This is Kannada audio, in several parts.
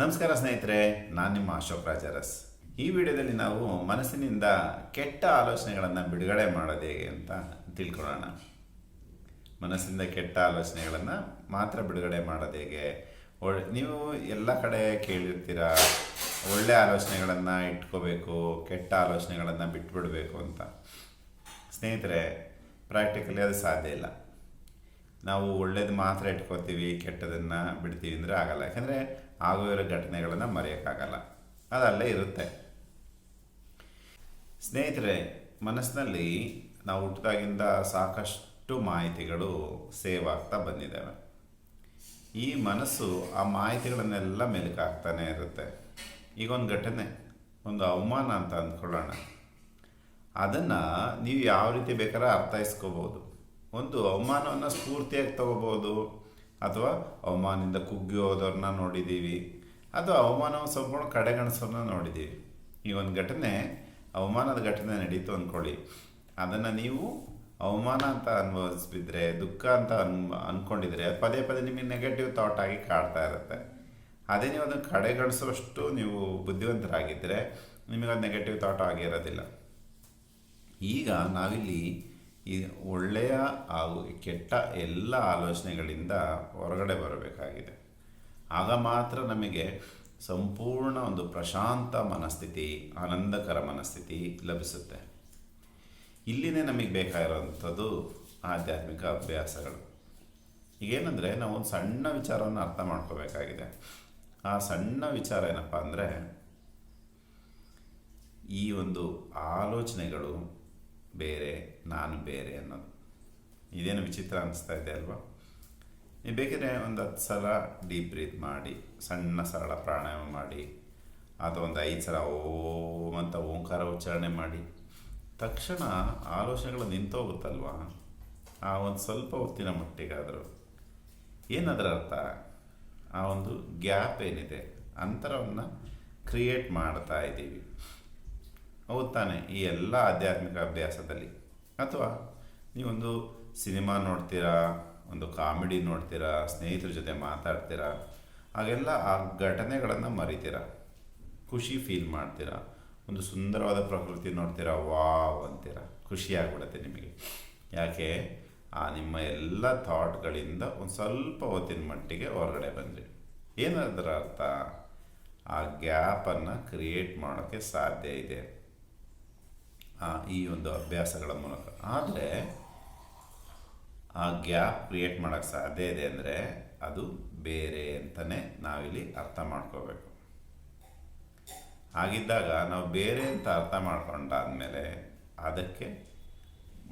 ನಮಸ್ಕಾರ ಸ್ನೇಹಿತರೆ, ನಾನು ನಿಮ್ಮ ಅಶೋಕ್ ರಾಜಾರಸ್. ಈ ವಿಡಿಯೋದಲ್ಲಿ ನಾವು ಮನಸ್ಸಿನಿಂದ ಕೆಟ್ಟ ಆಲೋಚನೆಗಳನ್ನು ಬಿಡುಗಡೆ ಮಾಡೋದು ಹೇಗೆ ಅಂತ ತಿಳ್ಕೊಳ್ಳೋಣ. ಮನಸ್ಸಿಂದ ಕೆಟ್ಟ ಆಲೋಚನೆಗಳನ್ನು ಮಾತ್ರ ಬಿಡುಗಡೆ ಮಾಡೋದು ಹೇಗೆ? ಒಳ್ಳೆ ನೀವು ಎಲ್ಲ ಕಡೆ ಕೇಳಿರ್ತೀರ, ಒಳ್ಳೆ ಆಲೋಚನೆಗಳನ್ನು ಇಟ್ಕೋಬೇಕು, ಕೆಟ್ಟ ಆಲೋಚನೆಗಳನ್ನು ಬಿಟ್ಬಿಡಬೇಕು ಅಂತ. ಸ್ನೇಹಿತರೆ ಪ್ರಾಕ್ಟಿಕಲಿ ಅದು ಸಾಧ್ಯ ಇಲ್ಲ. ನಾವು ಒಳ್ಳೇದು ಮಾತ್ರ ಇಟ್ಕೋತೀವಿ, ಕೆಟ್ಟದನ್ನು ಬಿಡ್ತೀವಿ ಅಂದರೆ ಆಗಲ್ಲ. ಯಾಕಂದರೆ ಆಗೋ ಇರೋ ಘಟನೆಗಳನ್ನು ಮರೆಯೋಕ್ಕಾಗಲ್ಲ. ಅದಲ್ಲೇ ಇರುತ್ತೆ. ಸ್ನೇಹಿತರೆ, ಮನಸ್ಸಿನಲ್ಲಿ ನಾವು ಹುಟ್ಟಿದಾಗಿಂದ ಸಾಕಷ್ಟು ಮಾಹಿತಿಗಳು ಸೇವ್ ಆಗ್ತಾ ಬಂದಿದ್ದಾವೆ. ಈ ಮನಸ್ಸು ಆ ಮಾಹಿತಿಗಳನ್ನೆಲ್ಲ ಮೆಲುಕಾಗ್ತಾನೆ ಇರುತ್ತೆ. ಈಗ ಒಂದು ಘಟನೆ, ಒಂದು ಅವಮಾನ ಅಂತ ಅಂದ್ಕೊಳ್ಳೋಣ. ಅದನ್ನು ನೀವು ಯಾವ ರೀತಿ ಬೇಕಾದ್ರೆ ಅರ್ಥೈಸ್ಕೋಬೋದು. ಒಂದು ಅವಮಾನವನ್ನು ಸ್ಫೂರ್ತಿಯಾಗಿ ತಗೋಬೋದು ಅಥವಾ ಅವಮಾನದಿಂದ ಕುಗ್ಗಿ ಹೋದವ್ರನ್ನ ನೋಡಿದ್ದೀವಿ ಅಥವಾ ಅವಮಾನವನ್ನು ಸಂಪೂರ್ಣ ಕಡೆಗಣಿಸೋರನ್ನ ನೋಡಿದ್ದೀವಿ ಈ ಒಂದು ಘಟನೆ ಅವಮಾನದ ಘಟನೆ ನಡೀತು ಅಂದ್ಕೊಳ್ಳಿ ಅದನ್ನು ನೀವು ಅವಮಾನ ಅಂತ ಅನುಭವಿಸ್ಬಿದ್ರೆ ದುಃಖ ಅಂತ ಅನ್ ಅಂದ್ಕೊಂಡಿದ್ರೆ ಪದೇ ಪದೇ ನಿಮಗೆ ನೆಗೆಟಿವ್ ಥಾಟ್ ಆಗಿ ಕಾಡ್ತಾ ಇರುತ್ತೆ. ಅದೇ ನೀವು ಅದನ್ನು ಕಡೆಗಣಿಸುವಷ್ಟು ನೀವು ಬುದ್ಧಿವಂತರಾಗಿದ್ದರೆ ನಿಮಗೆ ಅದು ನೆಗೆಟಿವ್ ಥಾಟ್ ಆಗಿರೋದಿಲ್ಲ. ಈಗ ನಾವಿಲ್ಲಿ ಈ ಒಳ್ಳೆಯ ಹಾಗೂ ಕೆಟ್ಟ ಎಲ್ಲ ಆಲೋಚನೆಗಳಿಂದ ಹೊರಗಡೆ ಬರಬೇಕಾಗಿದೆ. ಆಗ ಮಾತ್ರ ನಮಗೆ ಸಂಪೂರ್ಣ ಒಂದು ಪ್ರಶಾಂತ ಮನಸ್ಥಿತಿ, ಆನಂದಕರ ಮನಸ್ಥಿತಿ ಲಭಿಸುತ್ತೆ. ಇಲ್ಲಿನೇ ನಮಗೆ ಬೇಕಾಗಿರೋವಂಥದ್ದು ಆಧ್ಯಾತ್ಮಿಕ ಅಭ್ಯಾಸಗಳು. ಈಗೇನೆಂದರೆ ನಾವು ಒಂದು ಸಣ್ಣ ವಿಚಾರವನ್ನು ಅರ್ಥ ಮಾಡ್ಕೋಬೇಕಾಗಿದೆ. ಆ ಸಣ್ಣ ವಿಚಾರ ಏನಪ್ಪ ಅಂದರೆ ಈ ಒಂದು ಆಲೋಚನೆಗಳು ಬೇರೆ, ನಾನು ಬೇರೆ ಅನ್ನೋದು. ಇದೇನು ವಿಚಿತ್ರ ಅನ್ನಿಸ್ತಾ ಇದೆ ಅಲ್ವಾ? ನೀವು ಬೇಕಿದ್ರೆ ಒಂದು ಹತ್ತು ಸಲ ಡೀಪ್ ಬ್ರೀತ್ ಮಾಡಿ, ಸಣ್ಣ ಸರಳ ಪ್ರಾಣಾಯಾಮ ಮಾಡಿ, ಅಥವಾ ಒಂದು ಐದು ಸಲ ಓಂ ಅಂತ ಓಂಕಾರ ಉಚ್ಚಾರಣೆ ಮಾಡಿ, ತಕ್ಷಣ ಆಲೋಚನೆಗಳು ನಿಂತೋಗುತ್ತಲ್ವಾ? ಆ ಒಂದು ಸ್ವಲ್ಪ ಹೊತ್ತಿನ ಮಟ್ಟಿಗಾದರೂ. ಏನದರ ಅರ್ಥ? ಆ ಒಂದು ಗ್ಯಾಪ್ ಏನಿದೆ? ಅಂತರವನ್ನು ಕ್ರಿಯೇಟ್ ಮಾಡ್ತಾ ಇದ್ದೀವಿ ಹೌದು ತಾನೆ, ಈ ಎಲ್ಲ ಆಧ್ಯಾತ್ಮಿಕ ಅಭ್ಯಾಸದಲ್ಲಿ. ಅಥವಾ ನೀವೊಂದು ಸಿನಿಮಾ ನೋಡ್ತೀರಾ, ಒಂದು ಕಾಮಿಡಿ ನೋಡ್ತೀರಾ, ಸ್ನೇಹಿತರ ಜೊತೆ ಮಾತಾಡ್ತೀರಾ, ಹಾಗೆಲ್ಲ ಆ ಘಟನೆಗಳನ್ನು ಮರಿತೀರ. ಖುಷಿ ಫೀಲ್ ಮಾಡ್ತೀರಾ. ಒಂದು ಸುಂದರವಾದ ಪ್ರಕೃತಿ ನೋಡ್ತೀರಾ, ವಾವ್ ಅಂತೀರಾ. ಖುಷಿಯಾಗ್ಬಿಡುತ್ತೆ ನಿಮಗೆ. ಯಾಕೆ? ಆ ನಿಮ್ಮ ಎಲ್ಲ ಥಾಟ್ಗಳಿಂದ ಒಂದು ಸ್ವಲ್ಪ ಹೊತ್ತಿನ ಮಟ್ಟಿಗೆ ಹೊರಗಡೆ ಬಂದ್ರಿ. ಏನದರ ಅರ್ಥ ಆ ಗ್ಯಾಪನ್ನು ಕ್ರಿಯೇಟ್ ಮಾಡೋಕ್ಕೆ ಸಾಧ್ಯ ಇದೆ. ಈ ಒಂದು ಅಭ್ಯಾಸಗಳ ಮೂಲಕ. ಆದರೆ, ಆ ಗ್ಯಾಪ್ ಕ್ರಿಯೇಟ್ ಮಾಡೋಕ್ಕೆ ಸಾಧ್ಯ ಇದೆ ಅಂದರೆ ಅದು ಬೇರೆ ಅಂತಲೇ ನಾವಿಲ್ಲಿ ಅರ್ಥ ಮಾಡ್ಕೋಬೇಕು. ಹಾಗಿದ್ದಾಗ ನಾವು ಬೇರೆ ಅಂತ ಅರ್ಥ ಮಾಡ್ಕೊಂಡಾದ್ಮೇಲೆ ಅದಕ್ಕೆ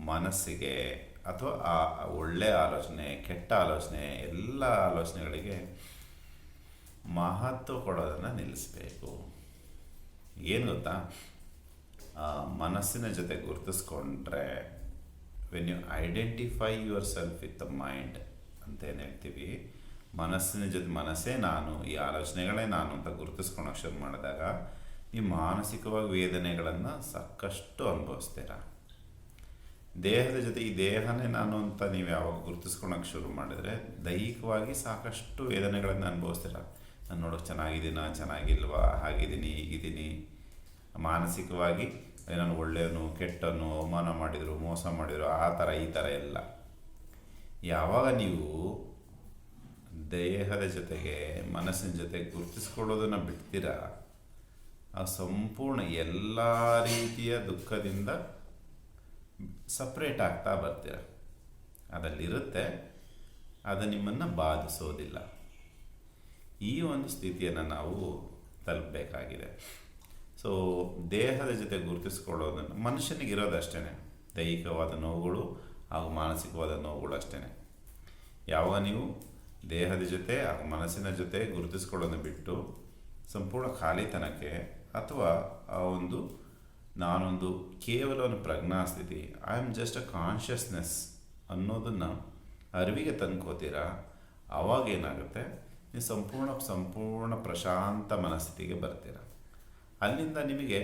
ಮನಸ್ಸಿಗೆ ಅಥವಾ ಆ ಒಳ್ಳೆ ಆಲೋಚನೆ, ಕೆಟ್ಟ ಆಲೋಚನೆ, ಎಲ್ಲ ಆಲೋಚನೆಗಳಿಗೆ ಮಹತ್ವ ಕೊಡೋದನ್ನು ನಿಲ್ಲಿಸಬೇಕು. ಏನು ಗೊತ್ತಾ? ಮನಸ್ಸಿನ ಜೊತೆ ಗುರುತಿಸ್ಕೊಂಡ್ರೆ when you identify your self with the mind ಅಂತ ಏನು ಹೇಳ್ತೀವಿ? ಮನಸ್ಸಿನ ಜೊತೆ, ಮನಸ್ಸೇ ನಾನು, ಈ ಆಲೋಚನೆಗಳೇ ನಾನು ಅಂತ ಗುರುತಿಸ್ಕೊಳಕ್ಕೆ ಶುರು ಮಾಡಿದಾಗ, ಈ ಮಾನಸಿಕವಾಗಿ ವೇದನೆಗಳನ್ನು ಸಾಕಷ್ಟು ಅನುಭವಿಸ್ತೀರ? ದೇಹದ ಜೊತೆ, ಈ ದೇಹನೇ ನಾನು ಅಂತ ನೀವು ಯಾವಾಗ ಗುರುತಿಸ್ಕೊಳಕ್ಕೆ ಶುರು ಮಾಡಿದರೆ, ದೈಹಿಕವಾಗಿ ಸಾಕಷ್ಟು ವೇದನೆಗಳನ್ನು ಅನುಭವಿಸ್ತೀರ? ನಾನು ನೋಡೋಕೆ ಚೆನ್ನಾಗಿದ್ದೀನ? ಚೆನ್ನಾಗಿಲ್ವಾ? ಹಾಗಿದ್ದೀನಿ, ಹೀಗಿದ್ದೀನಿ. ಮಾನಸಿಕವಾಗಿ ನಾನು ಒಳ್ಳೆಯವನು ಕೆಟ್ಟನು ಅವಮಾನ ಮಾಡಿದರು, ಮೋಸ ಮಾಡಿದರು, ಆ ಥರ, ಈ ಥರ ಎಲ್ಲ. ಯಾವಾಗ ನೀವು ದೇಹದ ಜೊತೆಗೆ, ಮನಸ್ಸಿನ ಜೊತೆಗೆ ಗುರುತಿಸ್ಕೊಳ್ಳೋದನ್ನು ಬಿಡ್ತೀರ, ಆ ಸಂಪೂರ್ಣ ಎಲ್ಲ ರೀತಿಯ ದುಃಖದಿಂದ ಸಪ್ರೇಟ್ ಆಗ್ತಾ ಬರ್ತೀರ? ಅದಲ್ಲಿರುತ್ತೆ, ಅದು ನಿಮ್ಮನ್ನು ಬಾಧಿಸೋದಿಲ್ಲ. ಈ ಒಂದು ಸ್ಥಿತಿಯನ್ನು ನಾವು ತಲುಪಬೇಕಾಗಿದೆ. ಸೊ ದೇಹದ ಜೊತೆ ಗುರುತಿಸ್ಕೊಳ್ಳೋದನ್ನು ಮನುಷ್ಯನಿಗೆ ಇರೋದಷ್ಟೇ ದೈಹಿಕವಾದ ನೋವುಗಳು ಹಾಗೂ ಮಾನಸಿಕವಾದ ನೋವುಗಳು ಅಷ್ಟೇ ಯಾವಾಗ ನೀವು ದೇಹದ ಜೊತೆ ಹಾಗೂ ಮನಸ್ಸಿನ ಜೊತೆ ಗುರುತಿಸ್ಕೊಳ್ಳೋದನ್ನು ಬಿಟ್ಟು ಸಂಪೂರ್ಣ ಖಾಲಿತನಕ್ಕೆ ಅಥವಾ ಆ ಒಂದು ನಾನೊಂದು ಕೇವಲ ಒಂದು ಪ್ರಜ್ಞಾ ಸ್ಥಿತಿ I am just a consciousness ಅನ್ನೋದನ್ನು ಅರಿವಿಗೆ ತಂದ್ಕೋತೀರಾ? ಆವಾಗೇನಾಗುತ್ತೆ ನೀವು ಸಂಪೂರ್ಣ ಸಂಪೂರ್ಣ ಪ್ರಶಾಂತ ಮನಸ್ಥಿತಿಗೆ ಬರ್ತೀರ. ಅಲ್ಲಿಂದ ನಿಮಗೆ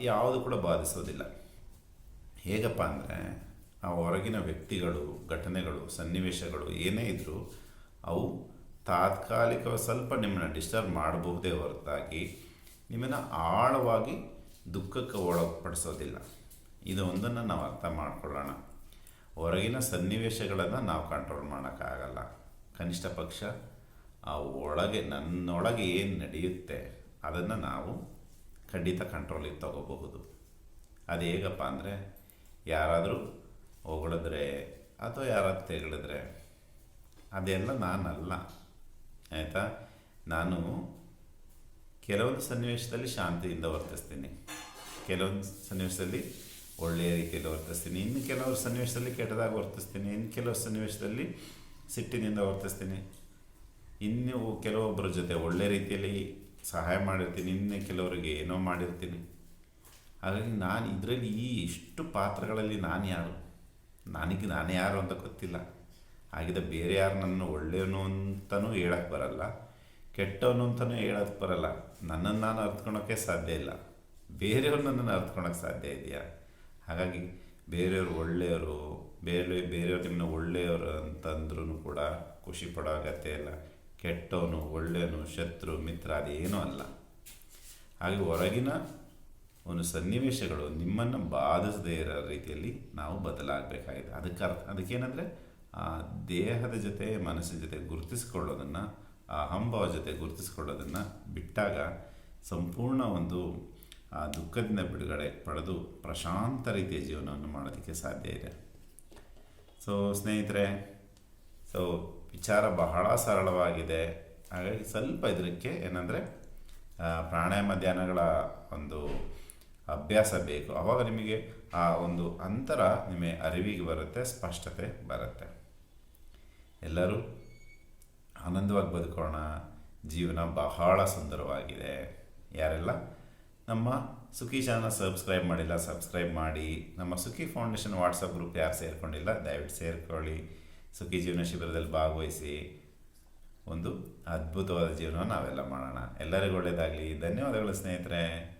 ಯಾವುದು ಕೂಡ ಬಾಧಿಸೋದಿಲ್ಲ. ಹೇಗಪ್ಪ ಅಂದರೆ, ಆ ಹೊರಗಿನ ವ್ಯಕ್ತಿಗಳು, ಘಟನೆಗಳು, ಸನ್ನಿವೇಶಗಳು ಏನೇ ಇದ್ದರೂ ಅವು ತಾತ್ಕಾಲಿಕ ಸ್ವಲ್ಪ ನಿಮ್ಮನ್ನು ಡಿಸ್ಟರ್ಬ್ ಮಾಡಬಹುದೇ ಹೊರತಾಗಿ ನಿಮ್ಮನ್ನು ಆಳವಾಗಿ ದುಃಖಕ್ಕೆ ಒಳಪಡಿಸೋದಿಲ್ಲ. ಇದು ಒಂದನ್ನು ನಾವು ಅರ್ಥ ಮಾಡಿಕೊಳ್ಳೋಣ. ಹೊರಗಿನ ಸನ್ನಿವೇಶಗಳನ್ನು ನಾವು ಕಂಟ್ರೋಲ್ ಮಾಡೋಕ್ಕಾಗಲ್ಲ. ಕನಿಷ್ಠ ಪಕ್ಷ ಆ ಒಳಗೆ ನನ್ನೊಳಗೆ ಏನು ನಡೆಯುತ್ತೆ ಅದನ್ನು ನಾವು ಖಂಡಿತ ಕಂಟ್ರೋಲಿಗೆ ತಗೋಬಹುದು. ಅದು ಹೇಗಪ್ಪ ಅಂದರೆ, ಯಾರಾದರೂ ಹೊಗಳಿದ್ರೆ ಅಥವಾ ಯಾರಾದ್ರು ತೆಗಳಿದ್ರೆ, ಅದೆಲ್ಲ ನಾನಲ್ಲ. ಆಯಿತಾ? ನಾನು ಕೆಲವೊಂದು ಸನ್ನಿವೇಶದಲ್ಲಿ ಶಾಂತಿಯಿಂದ ವರ್ತಿಸ್ತೀನಿ. ಕೆಲವೊಂದು ಸನ್ನಿವೇಶದಲ್ಲಿ ಒಳ್ಳೆಯ ರೀತಿಯಲ್ಲಿ ವರ್ತಿಸ್ತೀನಿ. ಇನ್ನು ಕೆಲವರು ಸನ್ನಿವೇಶದಲ್ಲಿ ಕೆಟ್ಟದಾಗಿ ವರ್ತಿಸ್ತೀನಿ. ಇನ್ನು ಕೆಲವು ಸನ್ನಿವೇಶದಲ್ಲಿ ಸಿಟ್ಟಿನಿಂದ ವರ್ತಿಸ್ತೀನಿ. ಇನ್ನು ಕೆಲವೊಬ್ಬರ ಜೊತೆ ಒಳ್ಳೆಯ ರೀತಿಯಲ್ಲಿ ಸಹಾಯ ಮಾಡಿರ್ತೀನಿ ಇನ್ನು ಕೆಲವರಿಗೆ ಏನೋ ಮಾಡಿರ್ತೀನಿ. ಹಾಗಾಗಿ ನಾನು ಇದರಲ್ಲಿ ಈ ಇಷ್ಟು ಪಾತ್ರಗಳಲ್ಲಿ ನಾನು ಯಾರು? ನನಗೆ ನಾನು ಯಾರು ಅಂತ ಗೊತ್ತಿಲ್ಲ. ಆಗಿದ್ದ ಬೇರೆ ಯಾರು ನನ್ನ ಒಳ್ಳೆಯವನು ಅಂತಲೂ ಹೇಳಕ್ಕೆ ಬರಲ್ಲ, ಕೆಟ್ಟವನು ಅಂತಲೂ ಹೇಳಕ್ಕೆ ಬರಲ್ಲ. ನನ್ನನ್ನು ನಾನು ಅರ್ತ್ಕೊಳೋಕ್ಕೆ ಸಾಧ್ಯ ಇಲ್ಲ. ಬೇರೆಯವ್ರು ನನ್ನನ್ನು ಅರ್ತ್ಕೊಳಕ್ಕೆ ಸಾಧ್ಯ ಇದೆಯಾ? ಹಾಗಾಗಿ ಬೇರೆಯವರು ಒಳ್ಳೆಯವರು, ಬೇರೆ ಬೇರೆಯವ್ರು ನಿಮ್ಮನ್ನ ಒಳ್ಳೆಯವರು ಅಂತಂದ್ರೂ ಕೂಡ ಖುಷಿ ಪಡೋ ಅಗತ್ಯ ಇಲ್ಲ. ಕೆಟ್ಟವನು, ಒಳ್ಳೆಯವನು, ಶತ್ರು, ಮಿತ್ರ, ಅದೇನೂ ಅಲ್ಲ. ಹಾಗೆ ಹೊರಗಿನ ಒಂದು ಸನ್ನಿವೇಶಗಳು ನಿಮ್ಮನ್ನು ಬಾಧಿಸದೇ ಇರೋ ರೀತಿಯಲ್ಲಿ ನಾವು ಬದಲಾಗಬೇಕಾಗಿದೆ. ಅದಕ್ಕೆ ಅರ್ಥ, ಅದಕ್ಕೇನೆಂದರೆ ಆ ದೇಹದ ಜೊತೆ ಮನಸ್ಸಿನ ಜೊತೆ ಗುರುತಿಸ್ಕೊಳ್ಳೋದನ್ನು, ಆ ಅಹಂಭಾವ ಜೊತೆ ಗುರುತಿಸ್ಕೊಳ್ಳೋದನ್ನು ಬಿಟ್ಟಾಗ ಸಂಪೂರ್ಣ ಒಂದು, ಆ ದುಃಖದಿಂದ ಬಿಡುಗಡೆ ಪಡೆದು ಪ್ರಶಾಂತ ರೀತಿಯ ಜೀವನವನ್ನು ಮಾಡೋದಕ್ಕೆ ಸಾಧ್ಯ ಇದೆ. ಸೊ ಸ್ನೇಹಿತರೆ ಸೊ ವಿಚಾರ ಬಹಳ ಸರಳವಾಗಿದೆ. ಹಾಗಾಗಿ ಸ್ವಲ್ಪ ಇದಕ್ಕೆ ಏನಂದರೆ ಪ್ರಾಣಾಯಾಮ ಧ್ಯಾನಗಳ ಒಂದು ಅಭ್ಯಾಸ ಬೇಕು. ಆವಾಗ ನಿಮಗೆ ಆ ಒಂದು ಅಂತರ ನಿಮಗೆ ಅರಿವಿಗೆ ಬರುತ್ತೆ, ಸ್ಪಷ್ಟತೆ ಬರುತ್ತೆ. ಎಲ್ಲರೂ ಆನಂದವಾಗಿ ಬದುಕೋಣ. ಜೀವನ ಬಹಳ ಸುಂದರವಾಗಿದೆ. ಯಾರೆಲ್ಲ ನಮ್ಮ ಸುಖಿ ಚಾನಲ್ ಸಬ್ಸ್ಕ್ರೈಬ್ ಮಾಡಿಲ್ಲ, ಸಬ್ಸ್ಕ್ರೈಬ್ ಮಾಡಿ. ನಮ್ಮ ಸುಖಿ ಫೌಂಡೇಶನ್ ವಾಟ್ಸಪ್ ಗ್ರೂಪ್ ಯಾರು ಸೇರಿಕೊಂಡಿಲ್ಲ, ದಯವಿಟ್ಟು ಸೇರಿಕೊಳ್ಳಿ. ಸುಖಿ ಜೀವನ ಶಿಬಿರದಲ್ಲಿ ಭಾಗವಹಿಸಿ ಒಂದು ಅದ್ಭುತವಾದ ಜೀವನವನ್ನು ನಾವೆಲ್ಲ ಮಾಡೋಣ. ಎಲ್ಲರಿಗೂ ಒಳ್ಳೆಯದಾಗಲಿ. ಧನ್ಯವಾದಗಳು ಸ್ನೇಹಿತರೆ.